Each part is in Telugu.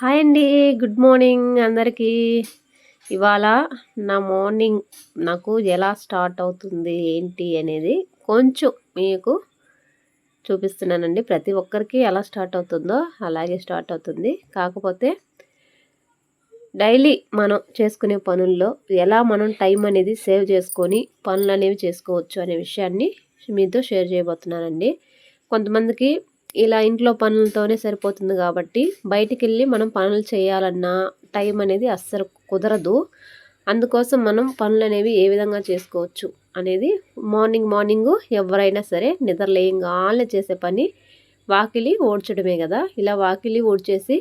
హాయ్ అండి గుడ్ మార్నింగ్ అందరికీ. ఇవాళ నా మార్నింగ్ నాకు ఎలా స్టార్ట్ అవుతుంది ఏంటి అనేది కొంచెం మీకు చూపిస్తున్నానండి. ప్రతి ఒక్కరికి ఎలా స్టార్ట్ అవుతుందో అలాగే స్టార్ట్ అవుతుంది. కాకపోతే డైలీ మనం చేసుకునే పనుల్లో ఎలా మనం టైం అనేది సేవ్ చేసుకొని పనులు అనేవి చేసుకోవచ్చు అనే విషయాన్ని మీతో షేర్ చేయబోతున్నానండి. కొంతమందికి ఇలా ఇంట్లో పనులతోనే సరిపోతుంది కాబట్టి బయటికి వెళ్ళి మనం పనులు చేయాలన్నా టైం అనేది అస్సలు కుదరదు. అందుకోసం మనం పనులు అనేవి ఏ విధంగా చేసుకోవచ్చు అనేది మార్నింగ్ మార్నింగ్ ఎవరైనా సరే నిద్రలేయంగానే చేసే పని వాకిలి ఓడ్చడమే కదా. ఇలా వాకిలి ఓడ్చేసి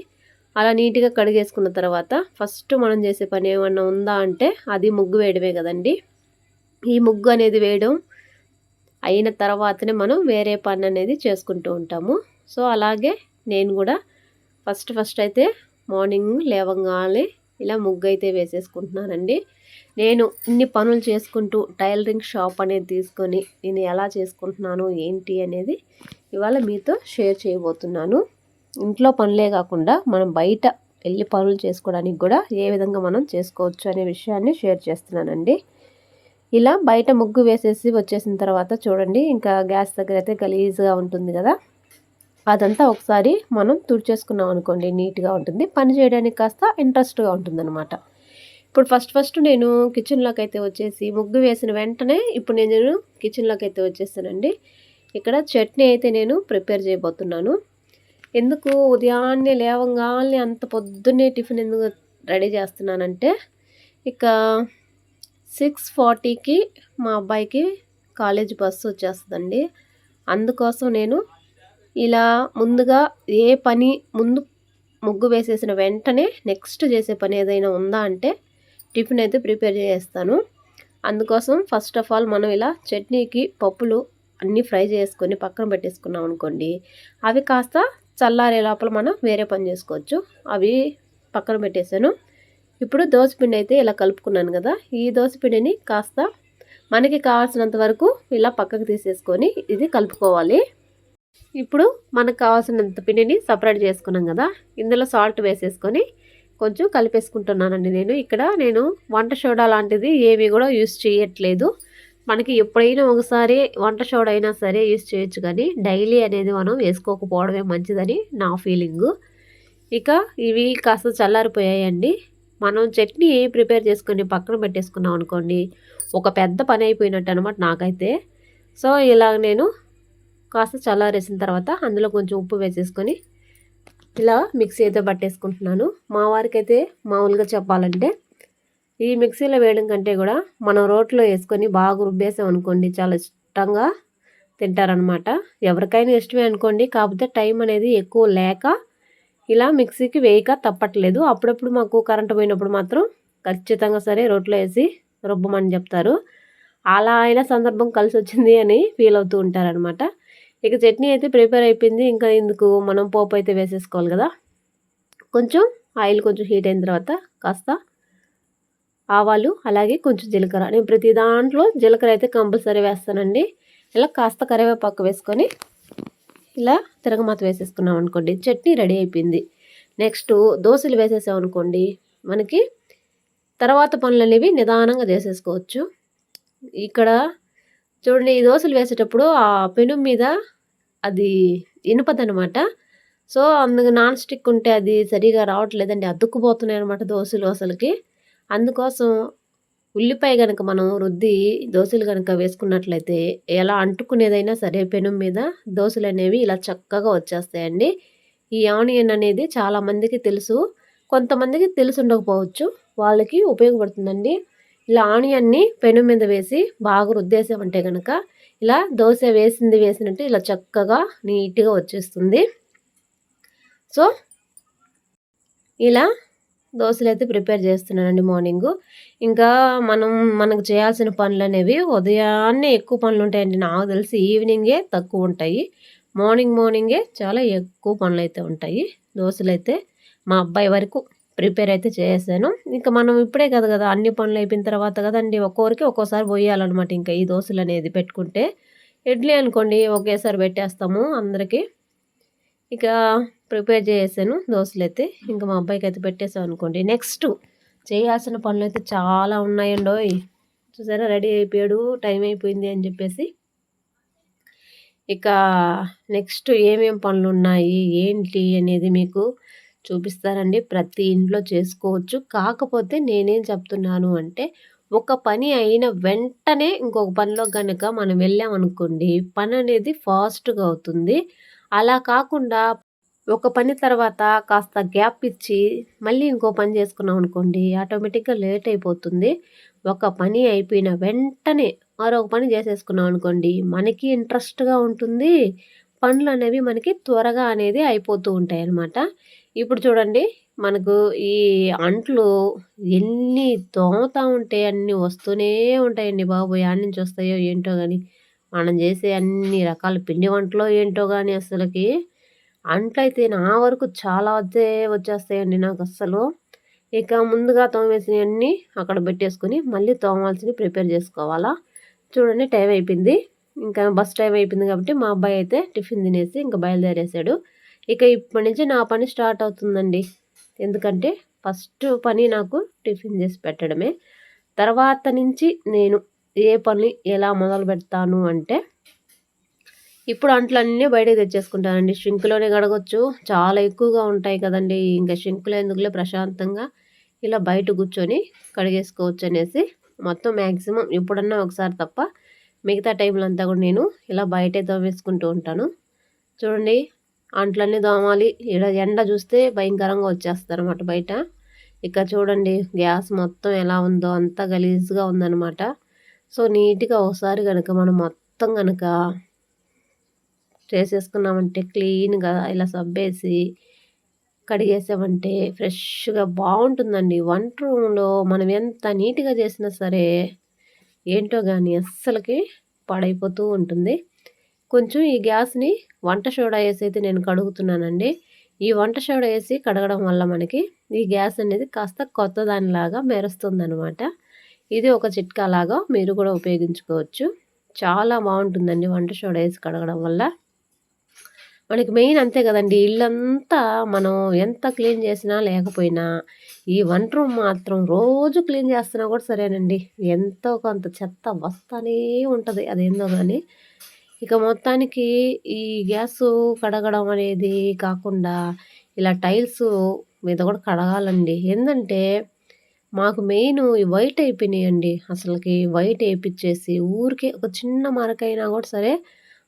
అలా నీట్గా కడిగేసుకున్న తర్వాత ఫస్ట్ మనం చేసే పని ఏమన్నా ఉందా అంటే అది ముగ్గు వేయడమే కదండి. ఈ ముగ్గు అనేది వేయడం అయిన తర్వాతనే మనం వేరే పని అనేది చేసుకుంటూ ఉంటాము. సో అలాగే నేను కూడా ఫస్ట్ ఫస్ట్ అయితే మార్నింగ్ లేవగానే ఇలా ముగ్గు అయితే వేసేసుకుంటున్నానండి. నేను ఇన్ని పనులు చేసుకుంటూ టైలరింగ్ షాప్ అనేది తీసుకొని నేను ఎలా చేసుకుంటున్నాను ఏంటి అనేది ఇవాళ మీతో షేర్ చేయబోతున్నాను. ఇంట్లో పనులే కాకుండా మనం బయట వెళ్ళి పనులు చేసుకోవడానికి కూడా ఏ విధంగా మనం చేసుకోవచ్చు అనే విషయాన్ని షేర్ చేస్తున్నానండి. ఇలా బయట ముగ్గు వేసేసి వచ్చేసిన తర్వాత చూడండి ఇంకా గ్యాస్ దగ్గర అయితే గలీజ్గా ఉంటుంది కదా. అదంతా ఒకసారి మనం తుడిచేసుకున్నాం అనుకోండి నీట్గా ఉంటుంది. పని చేయడానికి కాస్త ఇంట్రెస్ట్గా అనమాట ఇప్పుడు ఫస్ట్ ఫస్ట్ నేను కిచెన్లోకి అయితే వచ్చేసి ముగ్గు వేసిన వెంటనే ఇప్పుడు నేను కిచెన్లోకి అయితే వచ్చేసానండి ఇక్కడ చట్నీ అయితే నేను ప్రిపేర్ చేయబోతున్నాను. ఎందుకు ఉదయాన్నే లేవంగానే అంత పొద్దున్నే టిఫిన్ ఎందుకు రెడీ చేస్తున్నానంటే ఇక సిక్స్ ఫార్టీకి మా అబ్బాయికి కాలేజ్ బస్సు వచ్చేస్తుందండి. అందుకోసం నేను ఇలా ముందుగా ఏ పని ముందు ముగ్గు వేసేసిన వెంటనే నెక్స్ట్ చేసే పని ఏదైనా ఉందా అంటే టిఫిన్ అయితే ప్రిపేర్ చేస్తాను అందుకోసం ఫస్ట్ ఆఫ్ ఆల్ మనం ఇలా చట్నీకి పప్పులు అన్నీ ఫ్రై చేసుకొని పక్కన పెట్టేసుకున్నాం అనుకోండి అవి కాస్త చల్లారే లోపల మనం వేరే పని చేసుకోవచ్చు. అవి పక్కన పెట్టేశాను. ఇప్పుడు దోసపిండి అయితే ఇలా కలుపుకున్నాను కదా ఈ దోసపిండిని కాస్త మనకి కావాల్సినంత వరకు ఇలా పక్కకు తీసేసుకొని ఇది కలుపుకోవాలి. ఇప్పుడు మనకు కావాల్సినంత పిండిని సపరేట్ చేసుకున్నాం కదా ఇందులో సాల్ట్ వేసేసుకొని కొంచెం కలిపేసుకుంటున్నానండి నేను. ఇక్కడ నేను వంట సోడా లాంటిది ఏమీ కూడా యూస్ చేయట్లేదు. మనకి ఎప్పుడైనా ఒకసారి వంట సోడా అయినా సరే యూస్ చేయొచ్చు కానీ డైలీ అనేది మనం వేసుకోకపోవడమే మంచిదని నా ఫీలింగు. ఇక ఇవి కాస్త చల్లారిపోయాయండి. మనం చట్నీ ప్రిపేర్ చేసుకొని పక్కన పెట్టేసుకున్నాం అనుకోండి ఒక పెద్ద పని అయిపోయినట్టు అనమాట నాకైతే. సో ఇలా నేను కాస్త చల్లారేసిన తర్వాత అందులో కొంచెం ఉప్పు వేసేసుకొని ఇలా మిక్సీ అయితే పట్టేసుకుంటున్నాను. మా వారికి అయితే మామూలుగా చెప్పాలంటే ఈ మిక్సీలో వేయడం కంటే కూడా మనం రోట్లో వేసుకొని బాగా రుబ్బేసాం అనుకోండి చాలా ఇష్టంగా తింటారనమాట ఎవరికైనా ఇష్టమే అనుకోండి కాకపోతే టైం అనేది ఎక్కువ లేక ఇలా మిక్సీకి వేయక తప్పట్లేదు. అప్పుడప్పుడు మాకు కరెంటు పోయినప్పుడు మాత్రం ఖచ్చితంగా సరే రోట్లో వేసి రుబ్బమని చెప్తారు. అలా అయిన సందర్భం కలిసి వచ్చింది అని ఫీల్ అవుతూ ఉంటారనమాట ఇక చట్నీ అయితే ప్రిపేర్ అయిపోయింది. ఇంకా ఇందుకు మనం పోపు అయితే వేసేసుకోవాలి కదా. కొంచెం ఆయిల్ కొంచెం హీట్ అయిన తర్వాత కాస్త ఆవాలు అలాగే కొంచెం జీలకర్ర. నేను ప్రతి దాంట్లో జీలకర్ర అయితే కంపల్సరీ వేస్తానండి. ఇలా కాస్త కరివేపాకు వేసుకొని ఇలా తిరగమాత వేసేసుకున్నాం అనుకోండి. చట్నీ రెడీ అయిపోయింది. నెక్స్ట్ దోశలు వేసేసాం అనుకోండి. మనకి తర్వాత పనులు అనేవి నిదానంగా చేసేసుకోవచ్చు. ఇక్కడ చూడండి ఈ దోశలు వేసేటప్పుడు ఆ పెను మీద అది ఇనుపదనమాట సో అందుకు నాన్ స్టిక్ ఉంటే అది సరిగా రావట్లేదండి. అద్దుకుపోతున్నాయి అనమాట దోశలు అసలుకి. అందుకోసం ఉల్లిపాయ కనుక మనం రుద్ది దోశలు కనుక వేసుకున్నట్లయితే ఎలా అంటుకునేదైనా సరే పెనం మీద దోశలు అనేవి ఇలా చక్కగా వచ్చేస్తాయండి. ఈ ఆనియన్ అనేది చాలామందికి తెలుసు. కొంతమందికి తెలిసి ఉండకపోవచ్చు. వాళ్ళకి ఉపయోగపడుతుందండి. ఇలా ఆనియన్ని పెను మీద వేసి బాగా రుద్దేసామంటే కనుక ఇలా దోశ వేసింది వేసినట్టు ఇలా చక్కగా నీట్గా వచ్చేస్తుంది. సో ఇలా దోశలు అయితే ప్రిపేర్ చేస్తున్నానండి మార్నింగ్. ఇంకా మనం మనకు చేయాల్సిన పనులు అనేవి ఉదయాన్నే ఎక్కువ పనులు ఉంటాయండి. నాకు తెలిసి ఈవినింగే తక్కువ ఉంటాయి. మార్నింగ్ మార్నింగే చాలా ఎక్కువ పనులు అయితే ఉంటాయి. దోశలు అయితే మా అబ్బాయి వరకు ప్రిపేర్ అయితే చేసాను ఇంకా మనం ఇప్పుడే కదా కదా అన్ని పనులు అయిపోయిన తర్వాత కదండి ఒక్కొక్కరికి ఒక్కోసారి పోయాలన్నమాట. ఇంకా ఈ దోశలు అనేది పెట్టుకుంటే. ఇడ్లీ అనుకోండి ఒకేసారి పెట్టేస్తాము అందరికీ. ఇక ప్రిపేర్ చేసాను దోశలు అయితే ఇంకా మా అబ్బాయికి అయితే పెట్టేసాం అనుకోండి. నెక్స్ట్ చేయాల్సిన పనులు అయితే చాలా ఉన్నాయండి చూసారా రెడీ అయిపోయాడు టైం అయిపోయింది అని చెప్పేసి. ఇక నెక్స్ట్ ఏమేం పనులు ఉన్నాయి ఏంటి అనేది మీకు చూపిస్తారండి ప్రతి ఇంట్లో చేసుకోవచ్చు. కాకపోతే నేనేం చెప్తున్నాను అంటే ఒక పని అయిన వెంటనే ఇంకొక పనిలో కనుక మనం వెళ్ళామనుకోండి పని అనేది ఫాస్ట్గా అవుతుంది. అలా కాకుండా ఒక పని తర్వాత కాస్త గ్యాప్ ఇచ్చి మళ్ళీ ఇంకో పని చేసుకున్నాం అనుకోండి ఆటోమేటిక్గా లేట్ అయిపోతుంది. ఒక పని అయిపోయిన వెంటనే మరొక పని చేసేసుకున్నాం అనుకోండి మనకి ఇంట్రెస్ట్గా ఉంటుంది. పనులు అనేవి మనకి త్వరగా అనేది అయిపోతూ ఉంటాయి అన్నమాట. ఇప్పుడు చూడండి మనకు ఈ అంట్లు ఎన్ని తోముతా ఉంటే అన్నీ వస్తూనే ఉంటాయండి బాబు యాడ్ నుంచి వస్తాయో ఏంటో కానీ మనం చేసే అన్ని రకాల పిండి వంటలో ఏంటో కానీ అసలుకి అంట్లయితే నా వరకు చాలా వచ్చే వచ్చేస్తాయండి నాకు అస్సలు. ఇక ముందుగా తోమేసినవన్నీ అక్కడ పెట్టేసుకొని మళ్ళీ తోమాల్సినవి ప్రిపేర్ చేసుకోవాలా? చూడండి టైం అయిపోయింది. ఇంకా బస్ టైం అయిపోయింది కాబట్టి మా అబ్బాయి అయితే టిఫిన్ తినేసి ఇంకా బయలుదేరేసాడు ఇక ఇప్పటి నుంచి నా పని స్టార్ట్ అవుతుందండి. ఎందుకంటే ఫస్ట్ పని నాకు టిఫిన్ చేసి పెట్టడమే. తర్వాత నుంచి నేను ఏ పని ఎలా మొదలు పెడతాను అంటే ఇప్పుడు అంట్లన్నీ బయటకు తెచ్చేసుకుంటానండి. షింకులోనే కడగొచ్చు. చాలా ఎక్కువగా ఉంటాయి కదండి. ఇంకా షింకులో ఎందుకులే ప్రశాంతంగా ఇలా బయట కూర్చొని కడిగేసుకోవచ్చు అనేసి మొత్తం మ్యాక్సిమం ఎప్పుడన్నా ఒకసారి తప్ప మిగతా టైంలో అంతా కూడా నేను ఇలా బయటే తోమేసుకుంటూ ఉంటాను. చూడండి అంట్లన్నీ దోమాలి ఇక్కడ ఎండ చూస్తే భయంకరంగా వచ్చేస్తారు అనమాట బయట. ఇక్కడ చూడండి గ్యాస్ మొత్తం ఎలా ఉందో అంతా గలీజ్గా ఉందన్నమాట. సో నీట్గా ఒకసారి కనుక మనం మొత్తం కనుక చేసేసుకున్నామంటే క్లీన్గా ఇలా సబ్బేసి కడిగేసామంటే ఫ్రెష్గా బాగుంటుందండి. వంట రూమ్లో మనం ఎంత నీట్గా చేసినా సరే ఏంటో కానీ అస్సలకి పాడైపోతూ ఉంటుంది. కొంచెం ఈ గ్యాస్ని వంట సోడా వేసి అయితే నేను కడుగుతున్నానండి. ఈ వంట సోడా వేసి కడగడం వల్ల మనకి ఈ గ్యాస్ అనేది కాస్త కొత్త దానిలాగా మెరుస్తుంది అనమాట ఇది ఒక చిట్కా లాగా మీరు కూడా ఉపయోగించుకోవచ్చు. చాలా బాగుంటుందండి వంట సోడా వేసి కడగడం వల్ల. మనకి మెయిన్ అంతే కదండి ఇల్లంతా మనం ఎంత క్లీన్ చేసినా లేకపోయినా ఈ వంట రూమ్ మాత్రం రోజు క్లీన్ చేస్తున్నా కూడా సరేనండి. ఎంతో కొంత చెత్త వస్తానే ఉంటుంది అదేందో కానీ ఇక మొత్తానికి ఈ గ్యాస్ కడగడం అనేది కాకుండా ఇలా టైల్స్ మీద కూడా కడగాలండి. ఏంటంటే మాకు మెయిన్ ఈ వైట్ అయిపోయినాయండి. అసలుకి వైట్ వేయించేసి ఊరికే ఒక చిన్న మరకైనా కూడా సరే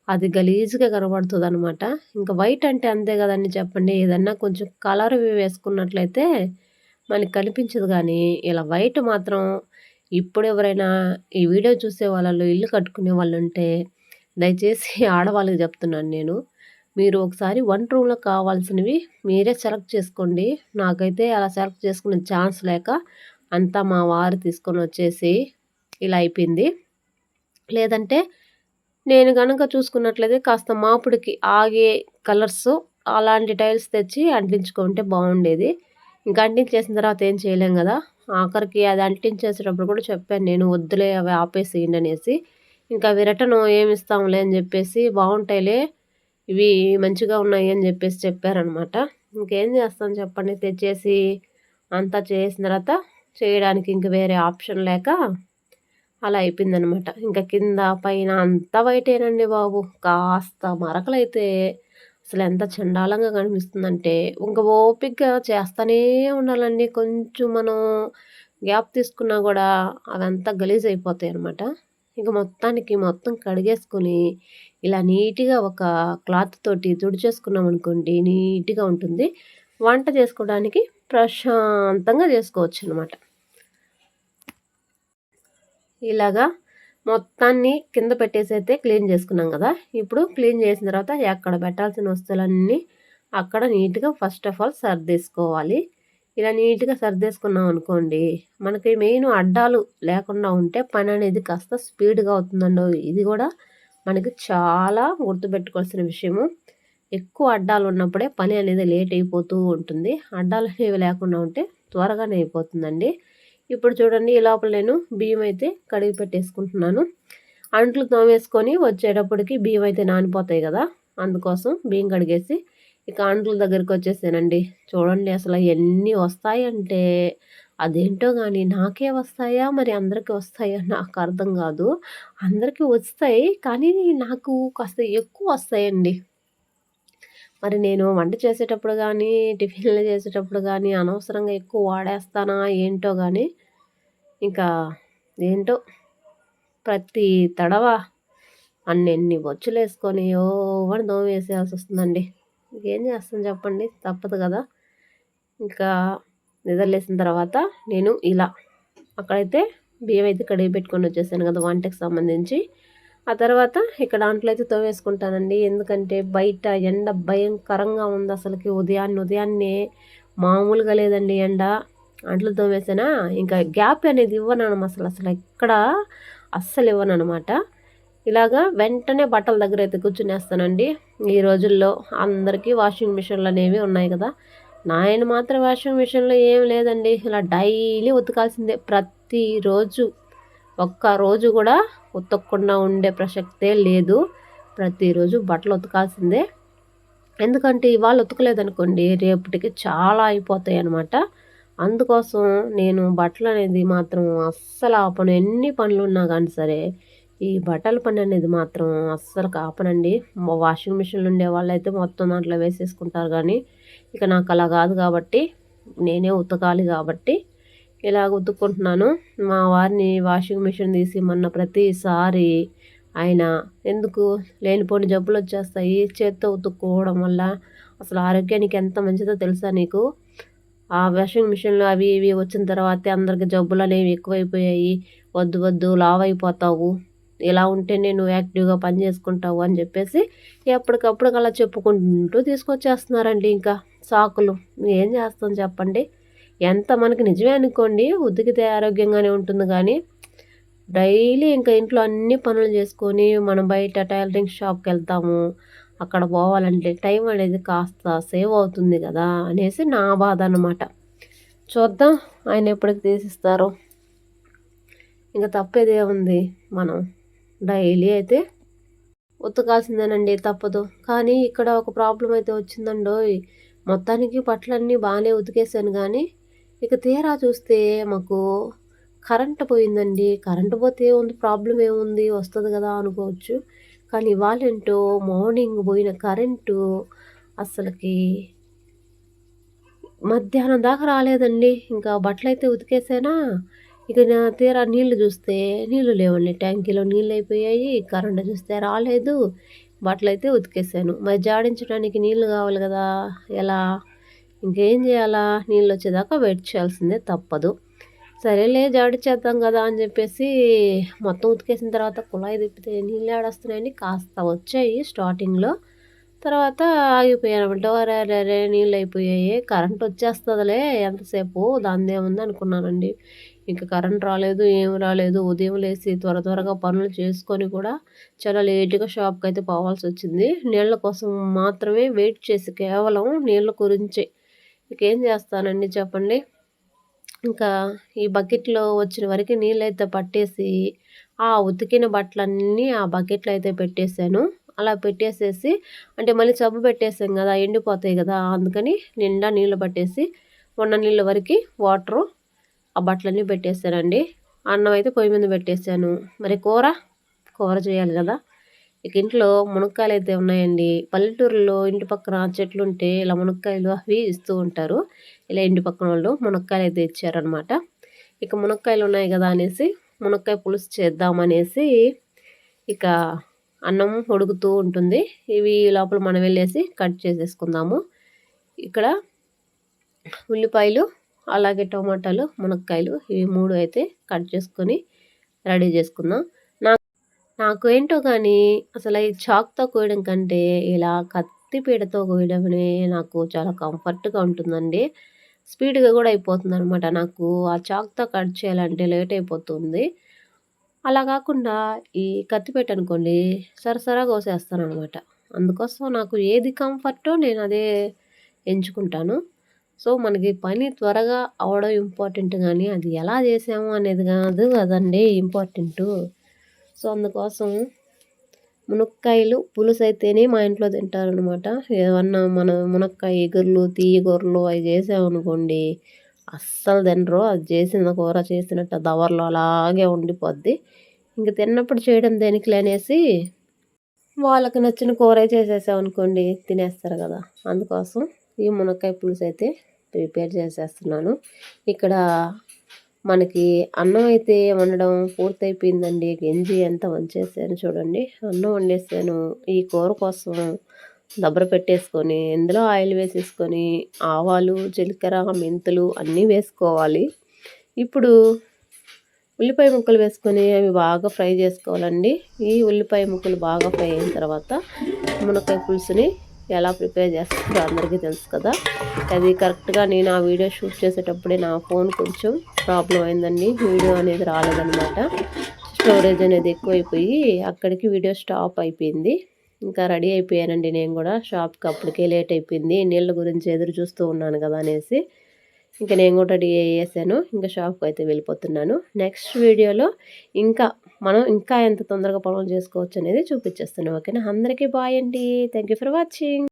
అది గలీజ్గా కనబడుతుంది అనమాట ఇంకా వైట్ అంటే అంతే కదండి చెప్పండి. ఏదన్నా కొంచెం కలర్ వేసుకున్నట్లయితే మనకి కనిపించదు కానీ ఇలా వైట్ మాత్రం ఇప్పుడు ఎవరైనా ఈ వీడియో చూసే వాళ్ళు ఇల్లు కట్టుకునే వాళ్ళు ఉంటే దయచేసి ఆడవాళ్ళకి చెప్తున్నాను నేను. మీరు ఒకసారి వన్ రూమ్లో కావాల్సినవి మీరే సెలెక్ట్ చేసుకోండి. నాకైతే అలా సెలెక్ట్ చేసుకునే ఛాన్స్ లేక అంతా మా వారు తీసుకొని వచ్చేసి ఇలా అయిపోయింది. లేదంటే నేను కనుక చూసుకున్నట్లయితే కాస్త మాపుడికి ఆగే కలర్స్ అలాంటి టైల్స్ తెచ్చి అంటించుకుంటే బాగుండేది. ఇంకా అంటించేసిన తర్వాత ఏం చేయలేం కదా? ఆఖరికి అది అంటించేసేటప్పుడు కూడా చెప్పాను నేను వద్దులే అవి ఆపేసేయండి అనేసి. ఇంకా అవి రిటర్న్ ఏమి ఇస్తాంలే అని చెప్పేసి బాగుంటాయిలే. ఇవి మంచిగా ఉన్నాయి అని చెప్పేసి చెప్పారనమాట ఇంకేం చేస్తాను చెప్పండి? తెచ్చేసి అంతా చేసిన తర్వాత చేయడానికి ఇంక వేరే ఆప్షన్ లేక అలా అయిపోయిందనమాట ఇంకా కింద పైన అంతా వైటేనండి బాబు. కాస్త మరకలైతే అసలు ఎంత చండాలంగా కనిపిస్తుందంటే ఇంకా ఓపిక్గా చేస్తూనే ఉండాలండి. కొంచెం మనం గ్యాప్ తీసుకున్నా కూడా అవంతా గలీజ్ అయిపోతాయి అనమాట ఇంకా మొత్తానికి మొత్తం కడిగేసుకొని ఇలా నీట్గా ఒక క్లాత్ తోటి తుడిచేసుకున్నాం అనుకోండి నీట్గా ఉంటుంది. వంట చేసుకోవడానికి ప్రశాంతంగా చేసుకోవచ్చు అనమాట ఇలాగా మొత్తాన్ని కింద పెట్టేసి అయితే క్లీన్ చేసుకున్నాం కదా. ఇప్పుడు క్లీన్ చేసిన తర్వాత ఎక్కడ పెట్టాల్సిన వస్తువులన్నీ అక్కడ నీట్గా ఫస్ట్ ఆఫ్ ఆల్ సర్దేసుకోవాలి. ఇలా నీట్గా సర్దేసుకున్నాం అనుకోండి మనకి మెయిన్ అడ్డాలు లేకుండా ఉంటే పని అనేది కాస్త స్పీడ్గా అవుతుందండి. ఇది కూడా మనకి చాలా గుర్తుపెట్టుకోవాల్సిన విషయము. ఎక్కువ అడ్డాలు ఉన్నప్పుడే పని అనేది లేట్ అయిపోతూ ఉంటుంది. అడ్డాలు అనేవి లేకుండా ఉంటే త్వరగానే అయిపోతుందండి. ఇప్పుడు చూడండి ఈ లోపల నేను బియ్యం అయితే కడిగి పెట్టేసుకుంటున్నాను. అంట్లు తోమేసుకొని వచ్చేటప్పటికి బియ్యం అయితే నానిపోతాయి కదా అందుకోసం బియ్యం కడిగేసి ఇక అంట్ల దగ్గరికి వచ్చేసానండి. చూడండి అసలు ఎన్ని వస్తాయంటే అదేంటో కానీ నాకే వస్తాయా? మరి అందరికీ వస్తాయా? నాకు అర్థం కాదు. అందరికీ వస్తాయి కానీ నాకు కాస్త ఎక్కువ వస్తాయండి. మరి నేను వంట చేసేటప్పుడు కానీ టిఫిన్లు చేసేటప్పుడు కానీ అనవసరంగా ఎక్కువ వాడేస్తానా ఏంటో కానీ ఇంకా ఏంటో ప్రతి తడవ అన్నెన్ని బొచ్చులు వేసుకొని ఓవని దోమ వేసేయాల్సి వస్తుందండి ఇంకేం చేస్తాను చెప్పండి? తప్పదు కదా. ఇంకా నిద్రలేసిన తర్వాత నేను ఇలా అక్కడైతే బియ్యం అయితే కడిగి పెట్టుకొని వచ్చేసాను కదా వంటకి సంబంధించి. ఆ తర్వాత ఇక్కడ దాంట్లో అయితే తోవేసుకుంటానండి ఎందుకంటే బయట ఎండ భయంకరంగా ఉంది అసలుకి. ఉదయాన్నే ఉదయాన్నే మామూలుగా లేదండి ఎండ. అంట్లు తోమేసానా ఇంకా గ్యాప్ అనేది ఇవ్వను అసలు. అసలు ఎక్కడ అస్సలు ఇవ్వను అనమాట ఇలాగా వెంటనే బట్టల దగ్గర అయితే కూర్చునేస్తానండి. ఈ రోజుల్లో అందరికీ వాషింగ్ మిషన్లు అనేవి ఉన్నాయి కదా. నాయన మాత్రం వాషింగ్ మిషన్లో ఏం లేదండి. ఇలా డైలీ ఉతకాల్సిందే. ప్రతిరోజు ఒక్క రోజు కూడా ఉతకకుండా ఉండే ప్రసక్తే లేదు. ప్రతిరోజు బట్టలు ఉతకాల్సిందే. ఎందుకంటే ఇవాళ ఉతకలేదనుకోండి రేపటికి చాలా అయిపోతాయి అనమాట అందుకోసం నేను బట్టలు అనేది మాత్రం అస్సలు ఆపను. ఎన్ని పనులు ఉన్నా కానీ సరే ఈ బట్టల పని అనేది మాత్రం అస్సలు కాపనండి. వాషింగ్ మిషన్లు ఉండే వాళ్ళైతే మొత్తం దాంట్లో వేసేసుకుంటారు కానీ ఇక నాకు అలా కాదు కాబట్టి నేనే ఉతకాలి కాబట్టి ఇలాగ ఉతుక్కుంటున్నాను. మా వారిని వాషింగ్ మిషన్ తీసి మొన్న ప్రతిసారి ఆయన ఎందుకు లేనిపోని జబ్బులు వచ్చేస్తాయి చేత్తో ఉతుక్కోవడం వల్ల అసలు ఆరోగ్యానికి ఎంత మంచిదో తెలుసా నీకు? ఆ వాషింగ్ మిషన్లు అవి ఇవి వచ్చిన తర్వాతే అందరికి జబ్బులు అనేవి ఎక్కువైపోయాయి. వద్దు వద్దు లావ్ అయిపోతావు ఇలా ఉంటే నేను యాక్టివ్గా పని చేసుకుంటావు అని చెప్పేసి ఎప్పటికప్పుడు అలా చెప్పుకుంటూ తీసుకొచ్చేస్తున్నారండి ఇంకా సాకులు. ఏం చేస్తాం చెప్పండి. ఎంత మనకి నిజమే అనుకోండి ఉతికితే ఆరోగ్యంగానే ఉంటుంది కానీ డైలీ ఇంకా ఇంట్లో అన్ని పనులు చేసుకొని మనం బయట టైలరింగ్ షాప్కి వెళ్తాము. అక్కడ పోవాలంటే టైం అనేది కాస్త సేవ్ అవుతుంది కదా అనేసి నా బాధ అనమాట చూద్దాం ఆయన ఎప్పటికి తీసిస్తారో. ఇంకా తప్పేదే ఉంది మనం డైలీ అయితే ఉతకాల్సిందేనండి తప్పదు. కానీ ఇక్కడ ఒక ప్రాబ్లం అయితే వచ్చిందండో మొత్తానికి బట్టలన్నీ బాగానే ఉతికేసాను కానీ ఇక తీరా చూస్తే మాకు కరెంట్ పోయిందండి. కరెంటు పోతే ఏముంది? ప్రాబ్లం ఏముంది? వస్తుంది కదా అనుకోవచ్చు. కానీ ఇవాళేంటో మార్నింగ్ పోయిన కరెంటు అసలుకి మధ్యాహ్నం దాకా రాలేదండి. ఇంకా బట్టలు అయితే ఉతికేసానా ఇక తీరా నీళ్ళు చూస్తే నీళ్ళు లేవండి. ట్యాంకీలో నీళ్ళు అయిపోయాయి కరెంటు చూస్తే రాలేదు బట్టలు అయితే ఉతికేసాను. మరి జాడించడానికి నీళ్ళు కావాలి కదా ఎలా? ఇంకేం చేయాలా? నీళ్ళు వచ్చేదాకా వెయిట్ చేయాల్సిందే తప్పదు. సరేలే జాడిచేద్దాం కదా అని చెప్పేసి మొత్తం ఉతికేసిన తర్వాత కుళాయి తిప్పితే నీళ్ళు ఆడొస్తున్నాయని కాస్త వచ్చాయి స్టార్టింగ్లో. తర్వాత ఆగిపోయాను అరే నీళ్ళు అయిపోయాయి కరెంట్ వచ్చేస్తుందిలే ఎంతసేపు దాని ఏముంది అనుకున్నానండి. ఇంకా కరెంట్ రాలేదు ఏం రాలేదు. ఉదయం లేచి త్వర త్వరగా పనులు చేసుకొని కూడా చాలా లేట్గా షాప్కి అయితే పోవాల్సి వచ్చింది. నీళ్ళ కోసం మాత్రమే వెయిట్ చేసి కేవలం నీళ్ళ గురించి. ఇంకేం చేస్తానండి చెప్పండి? ఇంకా ఈ బకెట్లో వచ్చిన వరకు నీళ్ళైతే పట్టేసి ఆ ఉతికిన బట్టలన్నీ ఆ బకెట్లో అయితే పెట్టేశాను. అలా పెట్టేసేసి అంటే మళ్ళీ సబ్బు పెట్టేసాం కదా ఎండిపోతాయి కదా అందుకని నిండా నీళ్ళు పట్టేసి ఉన్న నీళ్ళ వరకు వాటరు ఆ బట్టలన్నీ పెట్టేస్తానండి అన్నం అయితే పొయ్యి మీద పెట్టేశాను. మరి కూర? కూర చేయాలి కదా. ఇక ఇంట్లో మునక్కాయలు అయితే ఉన్నాయండి. పల్లెటూరులో ఇంటి పక్కన చెట్లు ఉంటే ఇలా మునక్కాయలు అవి ఇస్తూ ఉంటారు. ఇలా ఇంటి పక్కన వాళ్ళు మునక్కాయలు అయితే ఇచ్చారనమాట ఇక మునక్కాయలు ఉన్నాయి కదా అనేసి మునక్కాయ పులుసు చేద్దామనేసి ఇక అన్నం ఉడుకుతూ ఉంటుంది. ఇవి లోపల మనం వెళ్ళేసి కట్ చేసేసుకుందాము. ఇక్కడ ఉల్లిపాయలు అలాగే టమాటాలు మునక్కాయలు ఇవి మూడు అయితే కట్ చేసుకొని రెడీ చేసుకుందాం. నాకు ఏంటో కానీ అసలు ఈ చాక్తో కోయడం కంటే ఇలా కత్తిపీడతో కోయడమే నాకు చాలా కంఫర్ట్గా ఉంటుందండి. స్పీడ్గా కూడా అయిపోతుంది అనమాట నాకు ఆ చాక్తో కట్ చేయాలంటే లేట్ అయిపోతుంది. అలా కాకుండా ఈ కత్తిపేట అనుకోండి సరసరా కోసేస్తాను అనమాట అందుకోసం నాకు ఏది కంఫర్టో నేను అదే ఎంచుకుంటాను. సో మనకి పని త్వరగా అవడం ఇంపార్టెంట్ కానీ అది ఎలా చేసాము అనేది కాదు అదండి ఇంపార్టెంటు. సో అందుకోసం మునక్కాయలు పులుసు అయితేనే మా ఇంట్లో తింటారనమాట ఏమన్నా మన మునక్కాయ ఎగుర్లు తీయగూరలు అవి చేసామనుకోండి అస్సలు తినరు. అది చేసిన కూర చేసినట్టు దవర్లో అలాగే ఉండిపోద్ది. ఇంక తిన్నప్పుడు చేయడం దేనికి అనేసి వాళ్ళకి నచ్చిన కూర చేసేసామనుకోండి తినేస్తారు కదా. అందుకోసం ఈ మునక్కాయ పులుసు అయితే ప్రిపేర్ చేసేస్తున్నాను. ఇక్కడ మనకి అన్నం అయితే వండడం పూర్తయిపోయిందండి. గంజి ఎంత వంచేసాను చూడండి. అన్నం వండేసాను. ఈ కూర కోసం దబ్బర పెట్టేసుకొని ఇందులో ఆయిల్ వేసేసుకొని ఆవాలు జీలకర్ర మెంతులు అన్నీ వేసుకోవాలి. ఇప్పుడు ఉల్లిపాయ ముక్కలు వేసుకొని అవి బాగా ఫ్రై చేసుకోవాలండి. ఈ ఉల్లిపాయ ముక్కలు బాగా ఫ్రై అయిన తర్వాత మునక్కాయ పులుసుని ఎలా ప్రిపేర్ చేస్తారో అందరికీ తెలుసు కదా. అది కరెక్ట్గా నేను ఆ వీడియో షూట్ చేసేటప్పుడే నా ఫోన్ కొంచెం ప్రాబ్లం అయిందండి. వీడియో అనేది రాలేదనమాట స్టోరేజ్ అనేది ఎక్కువైపోయి అక్కడికి వీడియో స్టాప్ అయిపోయింది. ఇంకా రెడీ అయిపోయానండి నేను కూడా. షాప్కి అప్పటికే లేట్ అయిపోయింది. నీళ్ళ గురించి ఎదురు చూస్తూ ఉన్నాను కదా అనేసి. ఇంకా నేను కూడా రెడీ అయ్యేసాను. ఇంకా షాప్కి అయితే వెళ్ళిపోతున్నాను. నెక్స్ట్ వీడియోలో ఇంకా మనం ఇంకా ఎంత తొందరగా పనులు చేసుకోవచ్చు అనేది చూపించేస్తున్నాం. ఓకేనా? అందరికీ బాయ్ అండి. Thank for watching